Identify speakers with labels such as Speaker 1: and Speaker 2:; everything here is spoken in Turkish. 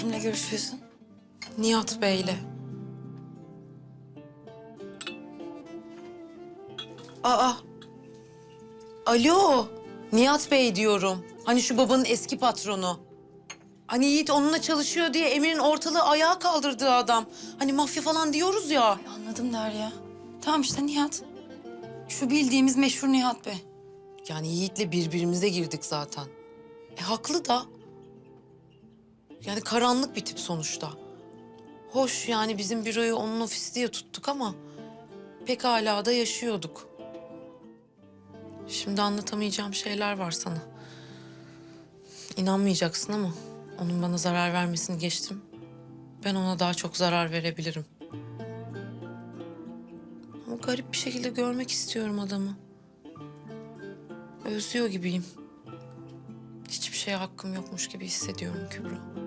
Speaker 1: Kimle görüşüyorsun?
Speaker 2: Nihat Bey'le. Aa. Alo. Nihat Bey diyorum. Hani şu babanın eski patronu. Hani Yiğit onunla çalışıyor diye Emir'in ortalığı ayağa kaldırdığı adam. Hani mafya falan diyoruz ya.
Speaker 1: Ay, Anladım Derya. Tamam işte Nihat. Şu bildiğimiz meşhur Nihat Bey.
Speaker 2: Yani Yiğit'le birbirimize girdik zaten. E haklı da. Yani karanlık bir tip sonuçta. Hoş yani bizim büroyu onun ofisi diye tuttuk ama... ...pek hala da yaşıyorduk. Şimdi anlatamayacağım şeyler var sana. İnanmayacaksın ama onun bana zarar vermesini geçtim. Ben ona daha çok zarar verebilirim. Ama garip bir şekilde görmek istiyorum adamı. Özlüyor gibiyim. Hiçbir şeye hakkım yokmuş gibi hissediyorum Kübra.